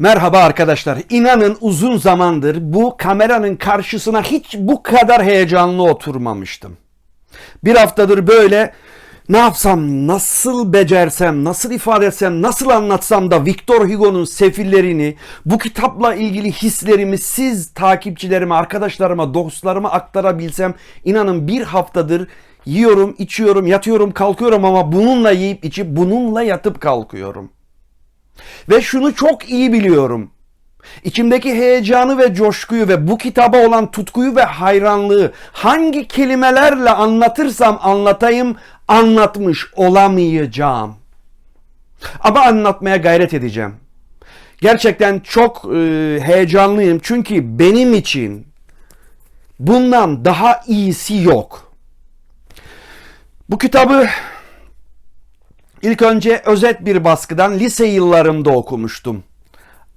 Merhaba arkadaşlar. İnanın uzun zamandır bu kameranın karşısına hiç bu kadar heyecanlı oturmamıştım. Bir haftadır böyle ne yapsam, nasıl becersem, nasıl ifade etsem, nasıl anlatsam da Victor Hugo'nun sefillerini, bu kitapla ilgili hislerimi siz takipçilerime, arkadaşlarıma, dostlarıma aktarabilsem inanın bir haftadır yiyorum, içiyorum, yatıyorum, kalkıyorum ama bununla yiyip içip bununla yatıp kalkıyorum. Ve şunu çok iyi biliyorum. İçimdeki heyecanı ve coşkuyu ve bu kitaba olan tutkuyu ve hayranlığı hangi kelimelerle anlatırsam anlatayım anlatmış olamayacağım. Ama anlatmaya gayret edeceğim. Gerçekten çok e, heyecanlıyım çünkü benim için bundan daha iyisi yok. Bu kitabı İlk önce özet bir baskıdan lise yıllarımda okumuştum.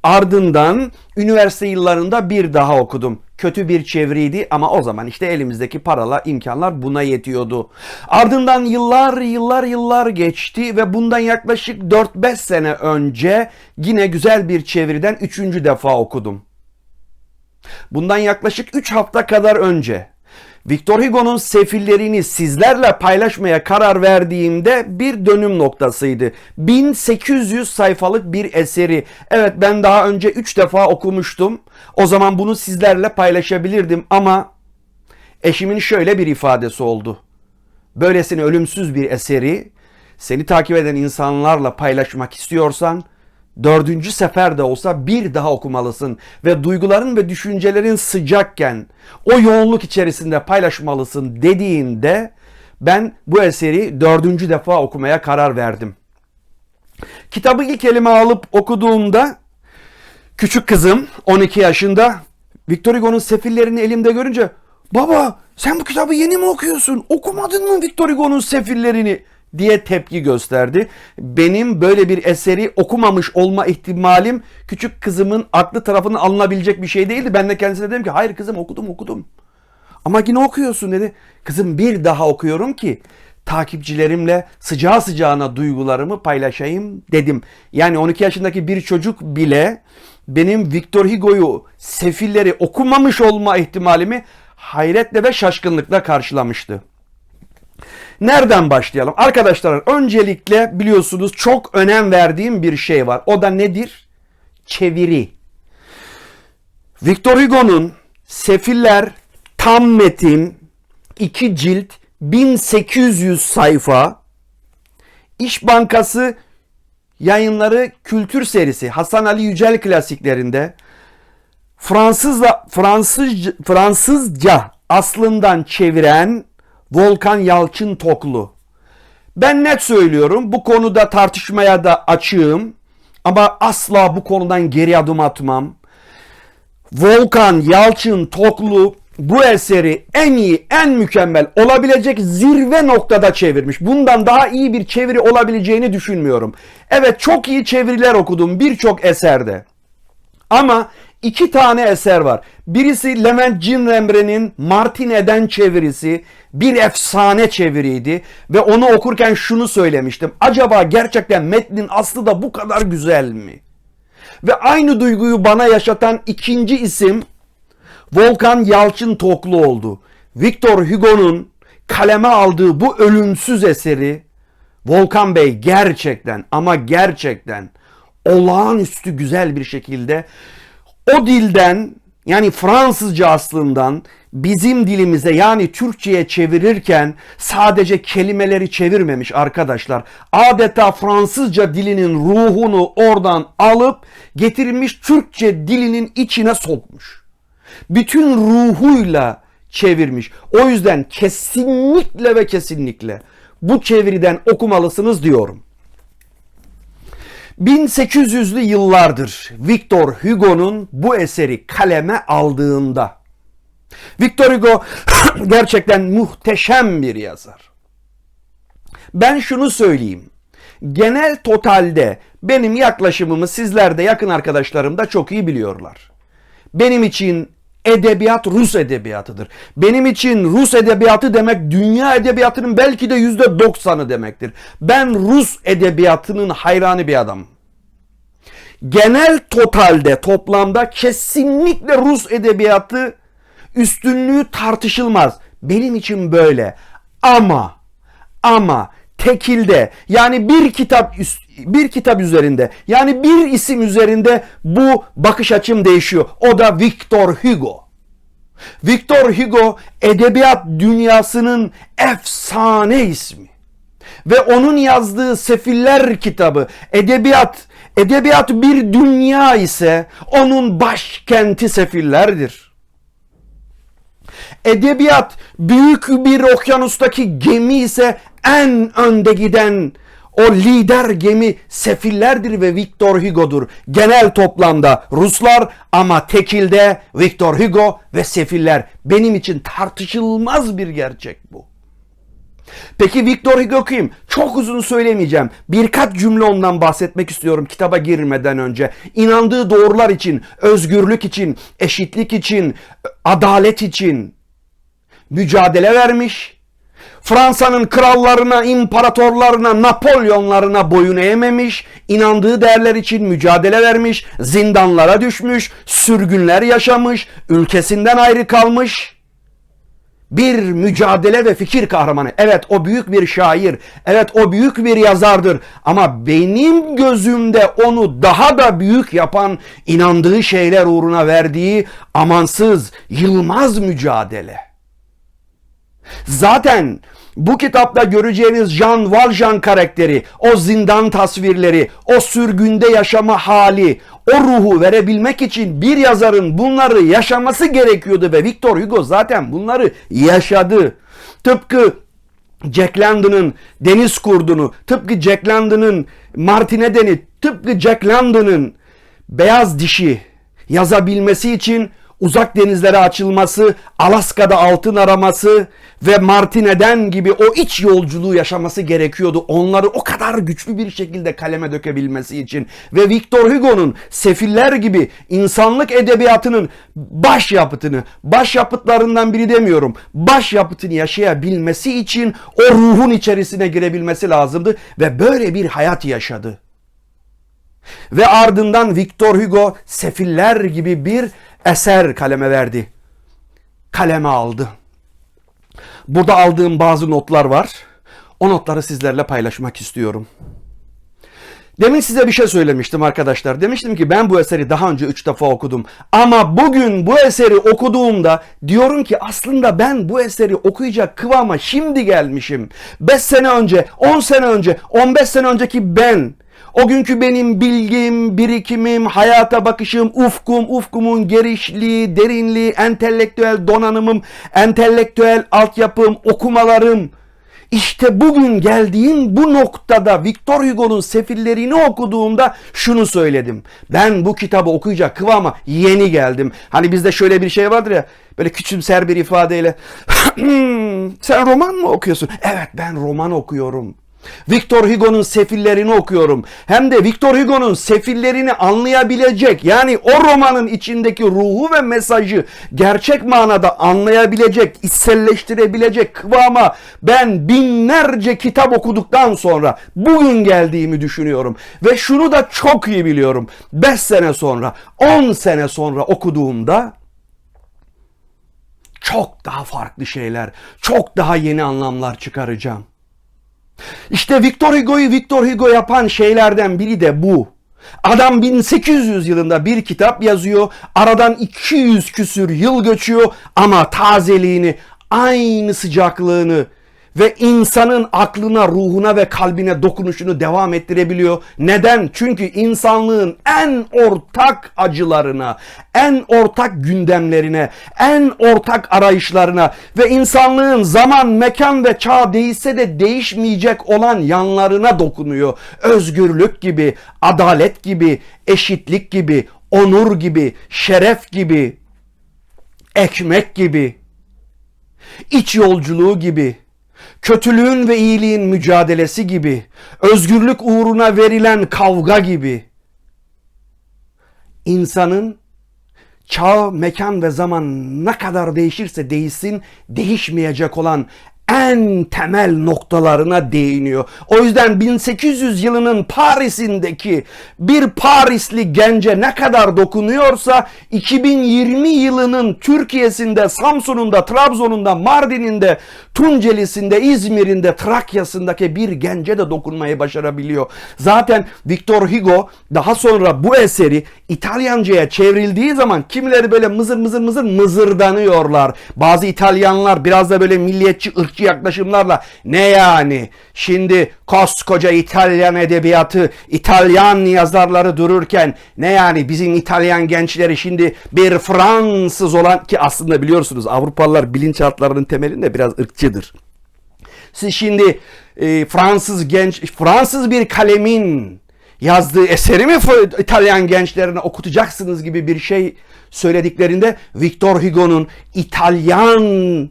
Ardından üniversite yıllarında bir daha okudum. Kötü bir çeviriydi ama o zaman işte elimizdeki paralar, imkanlar buna yetiyordu. Ardından yıllar yıllar yıllar geçti ve bundan yaklaşık 4-5 sene önce yine güzel bir çeviriden üçüncü defa okudum. Bundan yaklaşık 3 hafta kadar önce Victor Hugo'nun sefillerini sizlerle paylaşmaya karar verdiğimde bir dönüm noktasıydı. 1800 sayfalık bir eseri. Evet ben daha önce 3 defa okumuştum. O zaman bunu sizlerle paylaşabilirdim ama eşimin şöyle bir ifadesi oldu. Böylesine ölümsüz bir eseri seni takip eden insanlarla paylaşmak istiyorsan dördüncü sefer de olsa bir daha okumalısın ve duyguların ve düşüncelerin sıcakken o yoğunluk içerisinde paylaşmalısın dediğinde ben bu eseri dördüncü defa okumaya karar verdim. Kitabı ilk elime alıp okuduğumda küçük kızım 12 yaşında Victor Hugo'nun sefillerini elimde görünce baba sen bu kitabı yeni mi okuyorsun? Okumadın mı Victor Hugo'nun sefillerini? Diye tepki gösterdi. Benim böyle bir eseri okumamış olma ihtimalim küçük kızımın aklı tarafından alınabilecek bir şey değildi. Ben de kendisine dedim ki hayır kızım okudum okudum. Ama yine okuyorsun dedi. Kızım bir daha okuyorum ki takipçilerimle sıcağı sıcağına duygularımı paylaşayım dedim. Yani 12 yaşındaki bir çocuk bile benim Victor Hugo'yu sefilleri okumamış olma ihtimalimi hayretle ve şaşkınlıkla karşılamıştı. Nereden başlayalım? Arkadaşlar öncelikle biliyorsunuz çok önem verdiğim bir şey var. O da nedir? Çeviri. Victor Hugo'nun Sefiller tam metin 2 cilt 1800 sayfa İş Bankası yayınları kültür serisi Hasan Ali Yücel klasiklerinde Fransızla Fransız Fransızca aslından çeviren Volkan Yalçın Toklu. Ben net söylüyorum bu konuda tartışmaya da açığım ama asla bu konudan geri adım atmam. Volkan Yalçın Toklu bu eseri en iyi, en mükemmel olabilecek zirve noktada çevirmiş. Bundan daha iyi bir çeviri olabileceğini düşünmüyorum. Evet çok iyi çeviriler okudum birçok eserde. Ama iki tane eser var. Birisi Levent Cinremre'nin Martine'den çevirisi. Bir efsane çeviriydi. Ve onu okurken şunu söylemiştim. Acaba gerçekten metnin aslı da bu kadar güzel mi? Ve aynı duyguyu bana yaşatan ikinci isim Volkan Yalçın Toklu oldu. Victor Hugo'nun kaleme aldığı bu ölümsüz eseri Volkan Bey gerçekten ama gerçekten olağanüstü güzel bir şekilde o dilden yani Fransızca aslından bizim dilimize yani Türkçe'ye çevirirken sadece kelimeleri çevirmemiş arkadaşlar. Adeta Fransızca dilinin ruhunu oradan alıp getirmiş Türkçe dilinin içine sokmuş. Bütün ruhuyla çevirmiş. O yüzden kesinlikle ve kesinlikle bu çeviriden okumalısınız diyorum. 1800'lü yıllardır Victor Hugo'nun bu eseri kaleme aldığında Victor Hugo gerçekten muhteşem bir yazar. Ben şunu söyleyeyim. Genel totalde benim yaklaşımımı sizler de yakın arkadaşlarım da çok iyi biliyorlar. Benim için edebiyat Rus edebiyatıdır. Benim için Rus edebiyatı demek dünya edebiyatının belki de yüzde doksanı demektir. Ben Rus edebiyatının hayranı bir adamım. genel totalde toplamda kesinlikle Rus edebiyatı üstünlüğü tartışılmaz. Benim için böyle. Ama ama tekilde yani bir kitap bir kitap üzerinde yani bir isim üzerinde bu bakış açım değişiyor. O da Victor Hugo. Victor Hugo edebiyat dünyasının efsane ismi. Ve onun yazdığı Sefiller kitabı edebiyat edebiyat bir dünya ise onun başkenti Sefillerdir. Edebiyat büyük bir okyanustaki gemi ise en önde giden o lider gemi Sefillerdir ve Victor Hugo'dur. Genel toplamda Ruslar ama tekilde Victor Hugo ve Sefiller. Benim için tartışılmaz bir gerçek bu. Peki Victor Hugo kim? Çok uzun söylemeyeceğim. Birkaç cümle ondan bahsetmek istiyorum kitaba girmeden önce. İnandığı doğrular için, özgürlük için, eşitlik için, adalet için mücadele vermiş. Fransa'nın krallarına, imparatorlarına, Napolyonlarına boyun eğmemiş, inandığı değerler için mücadele vermiş, zindanlara düşmüş, sürgünler yaşamış, ülkesinden ayrı kalmış bir mücadele ve fikir kahramanı. Evet o büyük bir şair. Evet o büyük bir yazardır. Ama benim gözümde onu daha da büyük yapan inandığı şeyler uğruna verdiği amansız, yılmaz mücadele. Zaten bu kitapta göreceğiniz Jean Valjean karakteri, o zindan tasvirleri, o sürgünde yaşama hali, o ruhu verebilmek için bir yazarın bunları yaşaması gerekiyordu ve Victor Hugo zaten bunları yaşadı. Tıpkı Jack London'ın Deniz Kurdu'nu, tıpkı Jack London'ın Martin Eden'i, tıpkı Jack London'ın Beyaz Dişi yazabilmesi için uzak denizlere açılması, Alaska'da altın araması ve Martineden gibi o iç yolculuğu yaşaması gerekiyordu. Onları o kadar güçlü bir şekilde kaleme dökebilmesi için. Ve Victor Hugo'nun Sefiller gibi insanlık edebiyatının başyapıtını, başyapıtlarından biri demiyorum, başyapıtını yaşayabilmesi için o ruhun içerisine girebilmesi lazımdı ve böyle bir hayat yaşadı. Ve ardından Victor Hugo Sefiller gibi bir eser kaleme verdi. Kaleme aldı. Burada aldığım bazı notlar var. O notları sizlerle paylaşmak istiyorum. Demin size bir şey söylemiştim arkadaşlar. Demiştim ki ben bu eseri daha önce 3 defa okudum. Ama bugün bu eseri okuduğumda diyorum ki aslında ben bu eseri okuyacak kıvama şimdi gelmişim. 5 sene önce, 10 sene önce, 15 sene önceki ben o günkü benim bilgim, birikimim, hayata bakışım, ufkum, ufkumun gerişliği, derinliği, entelektüel donanımım, entelektüel altyapım, okumalarım. İşte bugün geldiğim bu noktada Victor Hugo'nun sefillerini okuduğumda şunu söyledim. Ben bu kitabı okuyacak kıvama yeni geldim. Hani bizde şöyle bir şey vardır ya böyle küçümser bir ifadeyle sen roman mı okuyorsun? Evet ben roman okuyorum. Victor Hugo'nun sefillerini okuyorum. Hem de Victor Hugo'nun sefillerini anlayabilecek yani o romanın içindeki ruhu ve mesajı gerçek manada anlayabilecek, içselleştirebilecek kıvama ben binlerce kitap okuduktan sonra bugün geldiğimi düşünüyorum. Ve şunu da çok iyi biliyorum. 5 sene sonra, 10 sene sonra okuduğumda çok daha farklı şeyler, çok daha yeni anlamlar çıkaracağım. İşte Victor Hugo'yu Victor Hugo yapan şeylerden biri de bu. Adam 1800 yılında bir kitap yazıyor. Aradan 200 küsür yıl geçiyor ama tazeliğini, aynı sıcaklığını ve insanın aklına, ruhuna ve kalbine dokunuşunu devam ettirebiliyor. Neden? Çünkü insanlığın en ortak acılarına, en ortak gündemlerine, en ortak arayışlarına ve insanlığın zaman, mekan ve çağ değişse de değişmeyecek olan yanlarına dokunuyor. Özgürlük gibi, adalet gibi, eşitlik gibi, onur gibi, şeref gibi, ekmek gibi, iç yolculuğu gibi, kötülüğün ve iyiliğin mücadelesi gibi, özgürlük uğruna verilen kavga gibi. İnsanın çağ, mekan ve zaman ne kadar değişirse değişsin değişmeyecek olan en temel noktalarına değiniyor. O yüzden 1800 yılının Paris'indeki bir Parisli gence ne kadar dokunuyorsa 2020 yılının Türkiye'sinde, Samsun'unda, Trabzon'unda, Mardin'inde, Tunceli'sinde, İzmir'inde, Trakya'sındaki bir gence de dokunmayı başarabiliyor. Zaten Victor Hugo daha sonra bu eseri İtalyanca'ya çevrildiği zaman kimileri böyle mızır mızır mızır mızırdanıyorlar. Bazı İtalyanlar biraz da böyle milliyetçi, ırkçı yaklaşımlarla ne yani? Şimdi koskoca İtalyan edebiyatı, İtalyan yazarları dururken ne yani bizim İtalyan gençleri şimdi bir Fransız olan ki aslında biliyorsunuz Avrupalılar bilinçaltlarının temelinde biraz ırkçıdır. Siz şimdi e, Fransız genç, Fransız bir kalemin yazdığı eseri mi İtalyan gençlerine okutacaksınız gibi bir şey söylediklerinde Victor Hugo'nun İtalyan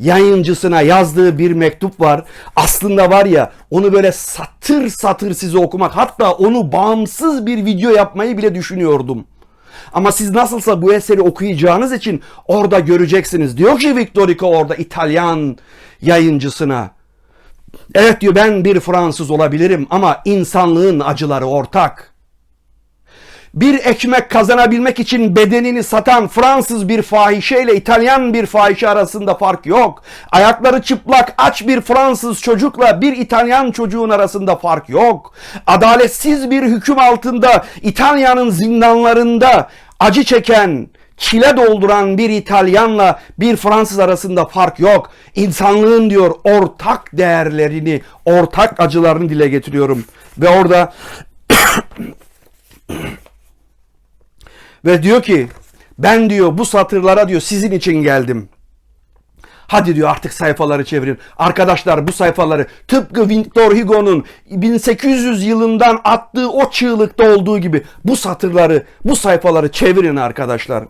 yayıncısına yazdığı bir mektup var. Aslında var ya onu böyle satır satır size okumak hatta onu bağımsız bir video yapmayı bile düşünüyordum. Ama siz nasılsa bu eseri okuyacağınız için orada göreceksiniz. Diyor ki Victor Hugo orada İtalyan yayıncısına. Evet diyor ben bir Fransız olabilirim ama insanlığın acıları ortak. Bir ekmek kazanabilmek için bedenini satan Fransız bir fahişeyle İtalyan bir fahişe arasında fark yok. Ayakları çıplak aç bir Fransız çocukla bir İtalyan çocuğun arasında fark yok. Adaletsiz bir hüküm altında İtalya'nın zindanlarında acı çeken, çile dolduran bir İtalyanla bir Fransız arasında fark yok. İnsanlığın diyor ortak değerlerini, ortak acılarını dile getiriyorum. Ve orada ve diyor ki ben diyor bu satırlara diyor sizin için geldim. Hadi diyor artık sayfaları çevirin. Arkadaşlar bu sayfaları tıpkı Victor Hugo'nun 1800 yılından attığı o çığlıkta olduğu gibi bu satırları, bu sayfaları çevirin arkadaşlar.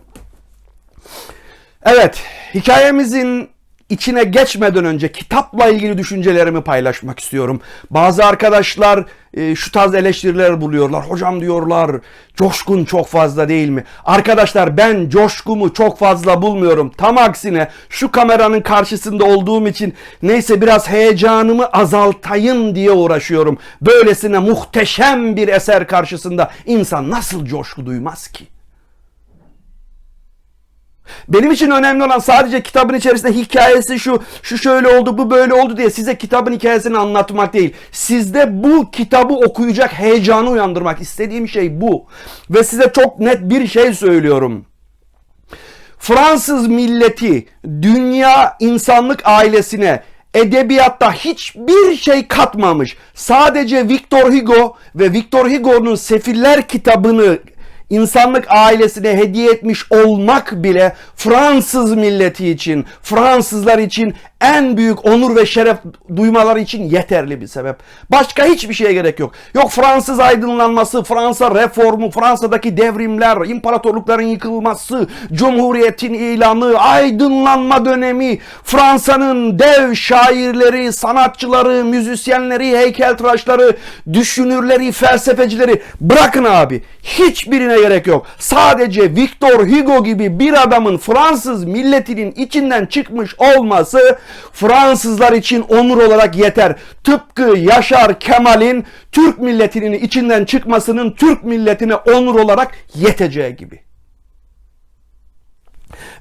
Evet, hikayemizin içine geçmeden önce kitapla ilgili düşüncelerimi paylaşmak istiyorum. Bazı arkadaşlar e, şu tarz eleştiriler buluyorlar. Hocam diyorlar coşkun çok fazla değil mi? Arkadaşlar ben coşkumu çok fazla bulmuyorum. Tam aksine şu kameranın karşısında olduğum için neyse biraz heyecanımı azaltayım diye uğraşıyorum. Böylesine muhteşem bir eser karşısında insan nasıl coşku duymaz ki? Benim için önemli olan sadece kitabın içerisinde hikayesi şu, şu şöyle oldu, bu böyle oldu diye size kitabın hikayesini anlatmak değil. Sizde bu kitabı okuyacak heyecanı uyandırmak istediğim şey bu. Ve size çok net bir şey söylüyorum. Fransız milleti dünya insanlık ailesine edebiyatta hiçbir şey katmamış. Sadece Victor Hugo ve Victor Hugo'nun Sefiller kitabını insanlık ailesine hediye etmiş olmak bile Fransız milleti için, Fransızlar için en büyük onur ve şeref duymaları için yeterli bir sebep. Başka hiçbir şeye gerek yok. Yok Fransız aydınlanması, Fransa reformu, Fransa'daki devrimler, imparatorlukların yıkılması, cumhuriyetin ilanı, aydınlanma dönemi, Fransa'nın dev şairleri, sanatçıları, müzisyenleri, heykeltıraşları, düşünürleri, felsefecileri bırakın abi. Hiçbirine gerek yok. Sadece Victor Hugo gibi bir adamın Fransız milletinin içinden çıkmış olması Fransızlar için onur olarak yeter. Tıpkı Yaşar Kemal'in Türk milletinin içinden çıkmasının Türk milletine onur olarak yeteceği gibi.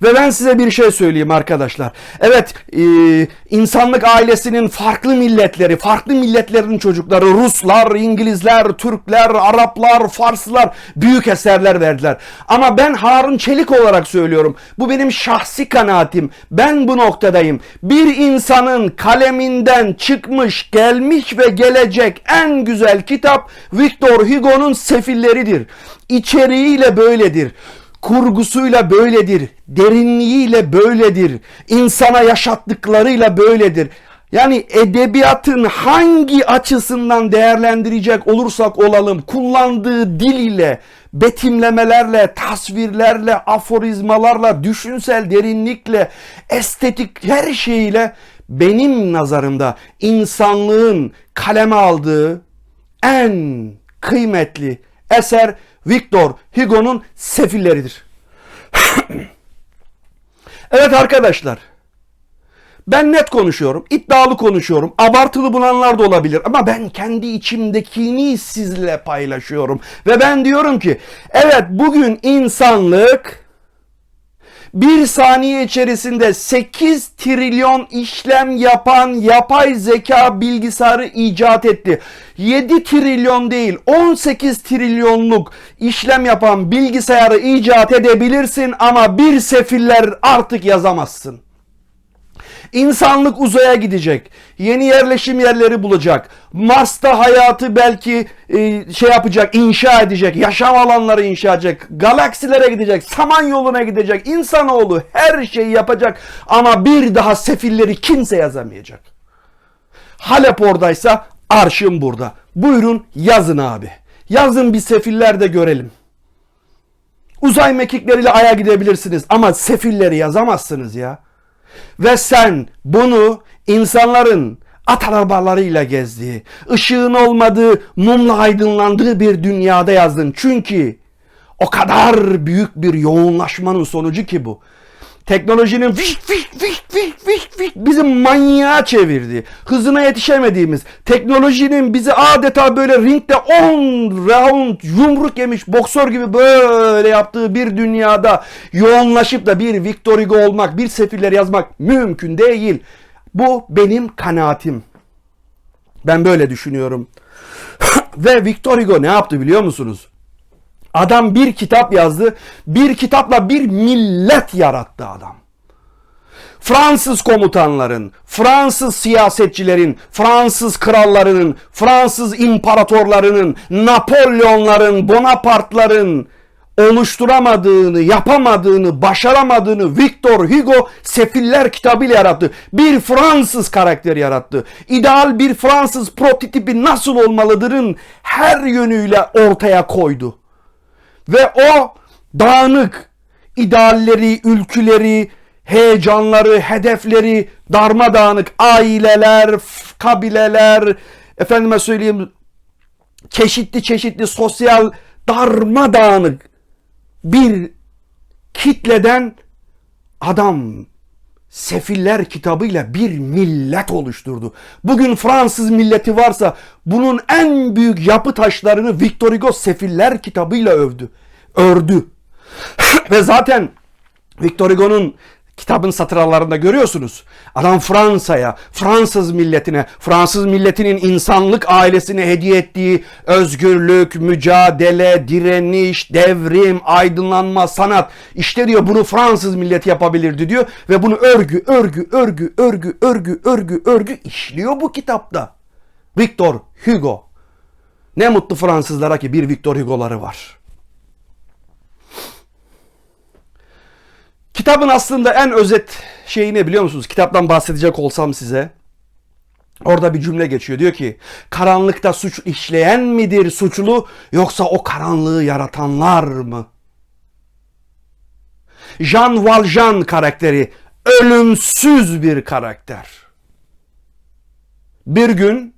Ve ben size bir şey söyleyeyim arkadaşlar. Evet e, insanlık ailesinin farklı milletleri, farklı milletlerin çocukları Ruslar, İngilizler, Türkler, Araplar, Farslılar büyük eserler verdiler. Ama ben Harun Çelik olarak söylüyorum. Bu benim şahsi kanaatim. Ben bu noktadayım. Bir insanın kaleminden çıkmış, gelmiş ve gelecek en güzel kitap Victor Hugo'nun Sefilleridir. İçeriğiyle böyledir kurgusuyla böyledir, derinliğiyle böyledir, insana yaşattıklarıyla böyledir. Yani edebiyatın hangi açısından değerlendirecek olursak olalım, kullandığı dil ile, betimlemelerle, tasvirlerle, aforizmalarla, düşünsel derinlikle, estetik her şeyiyle benim nazarımda insanlığın kaleme aldığı en kıymetli eser Victor Hugo'nun Sefilleridir. evet arkadaşlar. Ben net konuşuyorum, iddialı konuşuyorum. Abartılı bulanlar da olabilir ama ben kendi içimdekini sizle paylaşıyorum. Ve ben diyorum ki evet bugün insanlık bir saniye içerisinde 8 trilyon işlem yapan yapay zeka bilgisayarı icat etti. 7 trilyon değil 18 trilyonluk işlem yapan bilgisayarı icat edebilirsin ama bir sefiller artık yazamazsın. İnsanlık uzaya gidecek. Yeni yerleşim yerleri bulacak. Mars'ta hayatı belki e, şey yapacak, inşa edecek. Yaşam alanları inşa edecek. Galaksilere gidecek. Samanyolu'na gidecek. İnsanoğlu her şeyi yapacak. Ama bir daha sefilleri kimse yazamayacak. Halep oradaysa arşım burada. Buyurun yazın abi. Yazın bir sefiller de görelim. Uzay mekikleriyle aya gidebilirsiniz ama sefilleri yazamazsınız ya. Ve sen bunu insanların at arabalarıyla gezdiği, ışığın olmadığı, mumla aydınlandığı bir dünyada yazdın. Çünkü o kadar büyük bir yoğunlaşmanın sonucu ki bu. Teknolojinin fiş fiş fiş fiş fiş fiş bizi manyağa çevirdi. Hızına yetişemediğimiz, teknolojinin bizi adeta böyle ringde 10 round yumruk yemiş boksör gibi böyle yaptığı bir dünyada yoğunlaşıp da bir Victor Hugo olmak, bir sefiller yazmak mümkün değil. Bu benim kanaatim. Ben böyle düşünüyorum. Ve Victor Hugo ne yaptı biliyor musunuz? Adam bir kitap yazdı. Bir kitapla bir millet yarattı adam. Fransız komutanların, Fransız siyasetçilerin, Fransız krallarının, Fransız imparatorlarının, Napolyonların, Bonapartların oluşturamadığını, yapamadığını, başaramadığını Victor Hugo Sefiller kitabıyla yarattı. Bir Fransız karakter yarattı. İdeal bir Fransız prototipi nasıl olmalıdırın her yönüyle ortaya koydu. Ve o dağınık idealleri, ülküleri, heyecanları, hedefleri darmadağınık aileler, kabileler, efendime söyleyeyim çeşitli çeşitli sosyal darmadağınık bir kitleden adam Sefiller kitabıyla bir millet oluşturdu. Bugün Fransız milleti varsa bunun en büyük yapı taşlarını Victor Hugo Sefiller kitabıyla övdü. Ördü. Ve zaten Victor Hugo'nun kitabın satırlarında görüyorsunuz. Adam Fransa'ya, Fransız milletine, Fransız milletinin insanlık ailesine hediye ettiği özgürlük, mücadele, direniş, devrim, aydınlanma, sanat. İşte diyor bunu Fransız milleti yapabilirdi diyor ve bunu örgü, örgü, örgü, örgü, örgü, örgü, örgü işliyor bu kitapta. Victor Hugo. Ne mutlu Fransızlara ki bir Victor Hugo'ları var. Kitabın aslında en özet şeyi ne biliyor musunuz? Kitaptan bahsedecek olsam size. Orada bir cümle geçiyor. Diyor ki karanlıkta suç işleyen midir suçlu yoksa o karanlığı yaratanlar mı? Jean Valjean karakteri ölümsüz bir karakter. Bir gün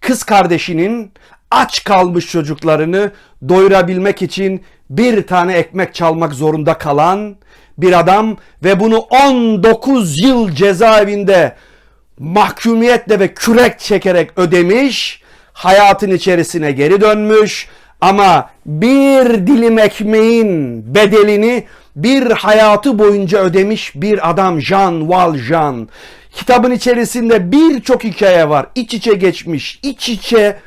kız kardeşinin aç kalmış çocuklarını doyurabilmek için bir tane ekmek çalmak zorunda kalan bir adam ve bunu 19 yıl cezaevinde mahkumiyetle ve kürek çekerek ödemiş, hayatın içerisine geri dönmüş ama bir dilim ekmeğin bedelini bir hayatı boyunca ödemiş bir adam Jean Valjean. Kitabın içerisinde birçok hikaye var. İç içe geçmiş, iç içe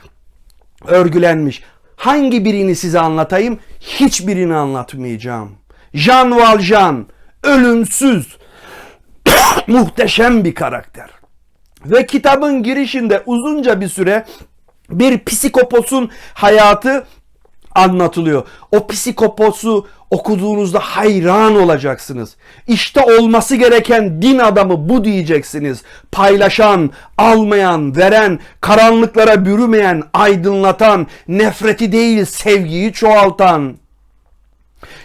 örgülenmiş. Hangi birini size anlatayım? Hiçbirini anlatmayacağım. Jean Valjean ölümsüz, muhteşem bir karakter. Ve kitabın girişinde uzunca bir süre bir psikoposun hayatı anlatılıyor. O psikoposu okuduğunuzda hayran olacaksınız. İşte olması gereken din adamı bu diyeceksiniz. Paylaşan, almayan, veren, karanlıklara bürümeyen, aydınlatan, nefreti değil sevgiyi çoğaltan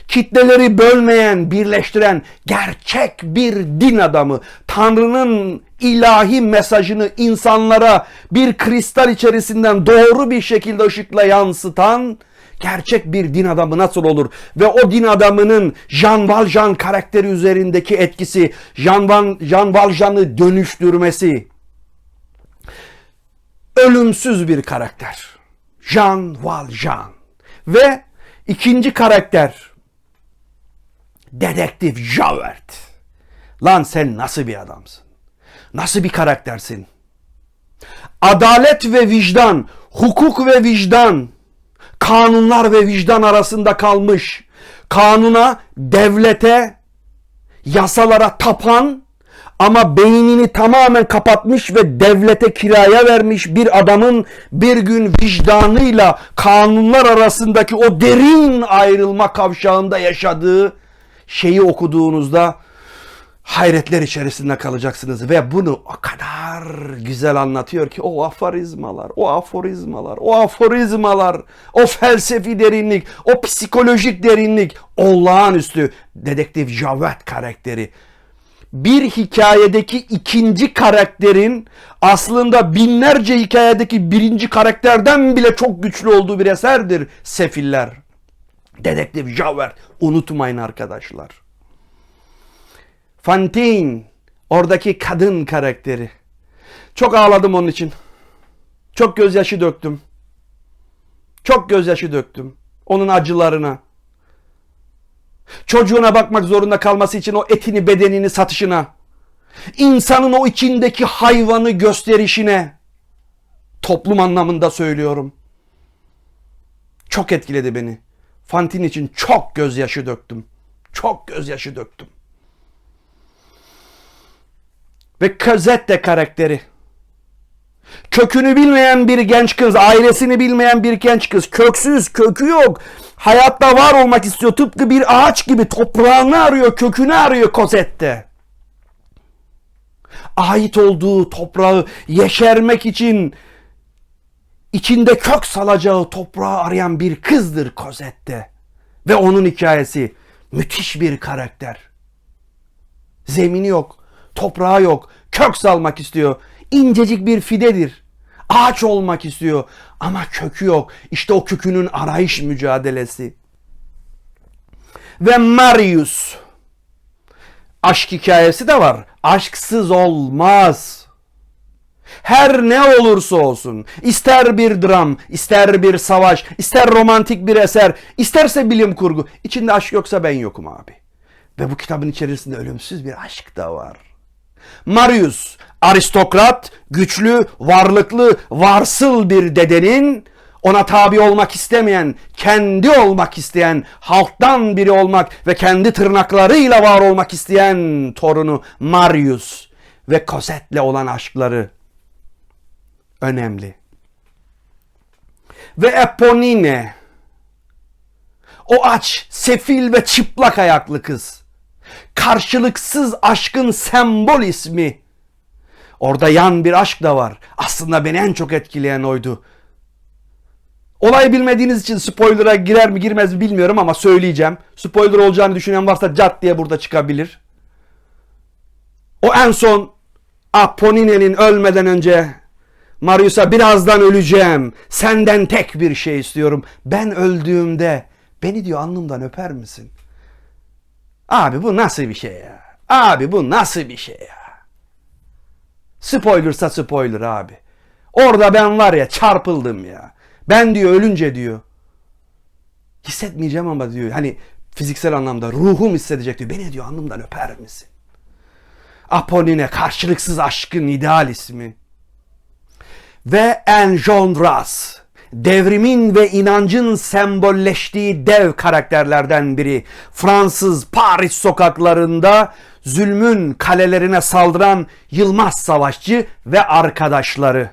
kitleleri bölmeyen, birleştiren gerçek bir din adamı, Tanrı'nın ilahi mesajını insanlara bir kristal içerisinden doğru bir şekilde ışıkla yansıtan gerçek bir din adamı nasıl olur ve o din adamının Jean Valjean karakteri üzerindeki etkisi, Jean, Van, Jean Valjean'ı dönüştürmesi ölümsüz bir karakter. Jean Valjean ve ikinci karakter Dedektif Javert. Lan sen nasıl bir adamsın? Nasıl bir karaktersin? Adalet ve vicdan, hukuk ve vicdan, kanunlar ve vicdan arasında kalmış, kanuna, devlete, yasalara tapan ama beynini tamamen kapatmış ve devlete kiraya vermiş bir adamın bir gün vicdanıyla kanunlar arasındaki o derin ayrılma kavşağında yaşadığı şeyi okuduğunuzda hayretler içerisinde kalacaksınız ve bunu o kadar güzel anlatıyor ki o aforizmalar, o aforizmalar, o aforizmalar, o felsefi derinlik, o psikolojik derinlik, olağanüstü dedektif Javert karakteri. Bir hikayedeki ikinci karakterin aslında binlerce hikayedeki birinci karakterden bile çok güçlü olduğu bir eserdir Sefiller. Dedektif Javert unutmayın arkadaşlar. Fantine oradaki kadın karakteri. Çok ağladım onun için. Çok gözyaşı döktüm. Çok gözyaşı döktüm. Onun acılarına. Çocuğuna bakmak zorunda kalması için o etini bedenini satışına. İnsanın o içindeki hayvanı gösterişine. Toplum anlamında söylüyorum. Çok etkiledi beni. Fantine için çok gözyaşı döktüm. Çok gözyaşı döktüm. Ve Cosette karakteri. Kökünü bilmeyen bir genç kız, ailesini bilmeyen bir genç kız, köksüz, kökü yok. Hayatta var olmak istiyor. Tıpkı bir ağaç gibi toprağını arıyor, kökünü arıyor Cosette. Ait olduğu toprağı yeşermek için içinde kök salacağı toprağı arayan bir kızdır Cosette. Ve onun hikayesi müthiş bir karakter. Zemini yok, toprağı yok, kök salmak istiyor. İncecik bir fidedir. Ağaç olmak istiyor ama kökü yok. İşte o kökünün arayış mücadelesi. Ve Marius. Aşk hikayesi de var. Aşksız olmaz. Her ne olursa olsun, ister bir dram, ister bir savaş, ister romantik bir eser, isterse bilim kurgu, içinde aşk yoksa ben yokum abi. Ve bu kitabın içerisinde ölümsüz bir aşk da var. Marius, aristokrat, güçlü, varlıklı, varsıl bir dedenin ona tabi olmak istemeyen, kendi olmak isteyen, halktan biri olmak ve kendi tırnaklarıyla var olmak isteyen torunu Marius ve Cosette'le olan aşkları önemli. Ve Eponine o aç, sefil ve çıplak ayaklı kız. Karşılıksız aşkın sembol ismi. Orada yan bir aşk da var. Aslında beni en çok etkileyen oydu. Olay bilmediğiniz için spoiler'a girer mi girmez mi bilmiyorum ama söyleyeceğim. Spoiler olacağını düşünen varsa cat diye burada çıkabilir. O en son Aponine'nin ölmeden önce Marius'a birazdan öleceğim. Senden tek bir şey istiyorum. Ben öldüğümde beni diyor alnımdan öper misin? Abi bu nasıl bir şey ya? Abi bu nasıl bir şey ya? Spoilersa spoiler abi. Orada ben var ya çarpıldım ya. Ben diyor ölünce diyor. Hissetmeyeceğim ama diyor. Hani fiziksel anlamda ruhum hissedecek diyor. Beni diyor alnımdan öper misin? Apollinaire karşılıksız aşkın ideal ismi. Ve Enjolras devrimin ve inancın sembolleştiği dev karakterlerden biri. Fransız Paris sokaklarında zulmün kalelerine saldıran Yılmaz Savaşçı ve arkadaşları.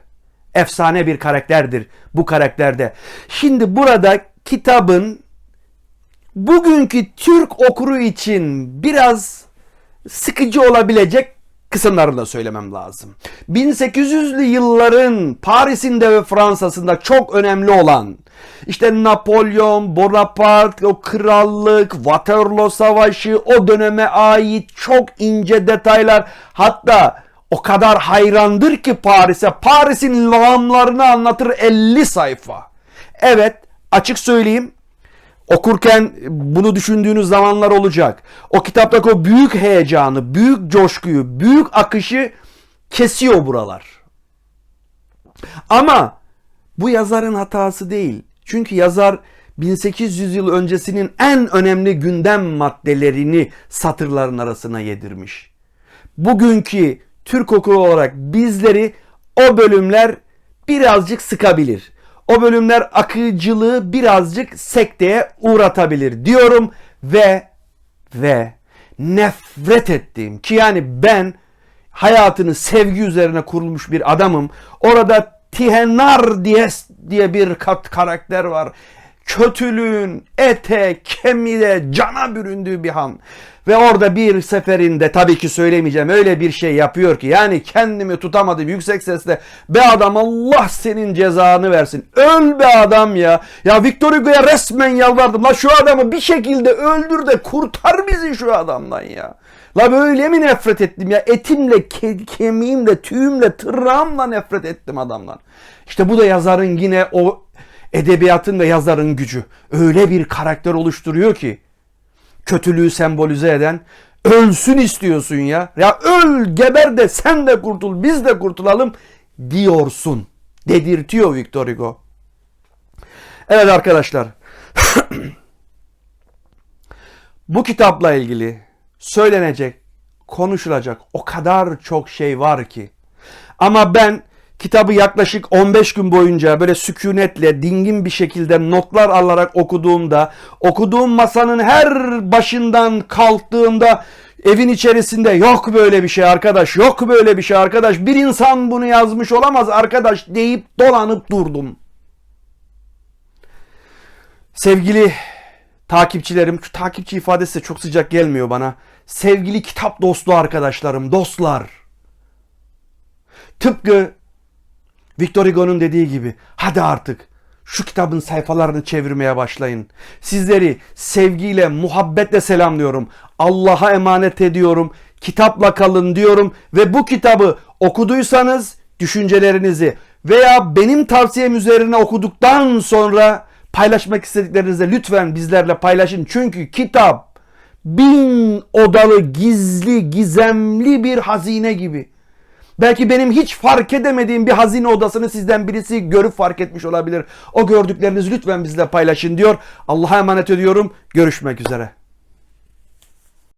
Efsane bir karakterdir bu karakterde. Şimdi burada kitabın bugünkü Türk okuru için biraz sıkıcı olabilecek kısımlarını söylemem lazım. 1800'lü yılların Paris'inde ve Fransa'sında çok önemli olan işte Napolyon, Bonaparte, o krallık, Waterloo Savaşı, o döneme ait çok ince detaylar hatta o kadar hayrandır ki Paris'e Paris'in lağımlarını anlatır 50 sayfa. Evet açık söyleyeyim Okurken bunu düşündüğünüz zamanlar olacak. O kitaptaki o büyük heyecanı, büyük coşkuyu, büyük akışı kesiyor buralar. Ama bu yazarın hatası değil. Çünkü yazar 1800 yıl öncesinin en önemli gündem maddelerini satırların arasına yedirmiş. Bugünkü Türk okulu olarak bizleri o bölümler birazcık sıkabilir. O bölümler akıcılığı birazcık sekteye uğratabilir diyorum ve ve nefret ettiğim ki yani ben hayatını sevgi üzerine kurulmuş bir adamım. Orada Tihenar diye, diye bir kat karakter var. Kötülüğün ete, kemiğe, cana büründüğü bir han. Ve orada bir seferinde tabii ki söylemeyeceğim öyle bir şey yapıyor ki yani kendimi tutamadım yüksek sesle be adam Allah senin cezanı versin. Öl be adam ya. Ya Victor Hugo'ya resmen yalvardım. La şu adamı bir şekilde öldür de kurtar bizi şu adamdan ya. La böyle mi nefret ettim ya? Etimle, ke- kemiğimle, tüyümle, tırnağımla nefret ettim adamdan. İşte bu da yazarın yine o edebiyatın ve yazarın gücü. Öyle bir karakter oluşturuyor ki kötülüğü sembolize eden ölsün istiyorsun ya. Ya öl geber de sen de kurtul biz de kurtulalım diyorsun. Dedirtiyor Victor Hugo. Evet arkadaşlar. Bu kitapla ilgili söylenecek, konuşulacak o kadar çok şey var ki. Ama ben kitabı yaklaşık 15 gün boyunca böyle sükunetle, dingin bir şekilde notlar alarak okuduğumda, okuduğum masanın her başından kalktığımda evin içerisinde yok böyle bir şey arkadaş, yok böyle bir şey arkadaş, bir insan bunu yazmış olamaz arkadaş deyip dolanıp durdum. Sevgili takipçilerim, şu takipçi ifadesi de çok sıcak gelmiyor bana. Sevgili kitap dostu arkadaşlarım, dostlar. Tıpkı Victor Hugo'nun dediği gibi hadi artık şu kitabın sayfalarını çevirmeye başlayın. Sizleri sevgiyle, muhabbetle selamlıyorum. Allah'a emanet ediyorum. Kitapla kalın diyorum ve bu kitabı okuduysanız düşüncelerinizi veya benim tavsiyem üzerine okuduktan sonra paylaşmak istediklerinizi lütfen bizlerle paylaşın. Çünkü kitap bin odalı, gizli, gizemli bir hazine gibi. Belki benim hiç fark edemediğim bir hazine odasını sizden birisi görüp fark etmiş olabilir. O gördüklerinizi lütfen bizle paylaşın diyor. Allah'a emanet ediyorum. Görüşmek üzere.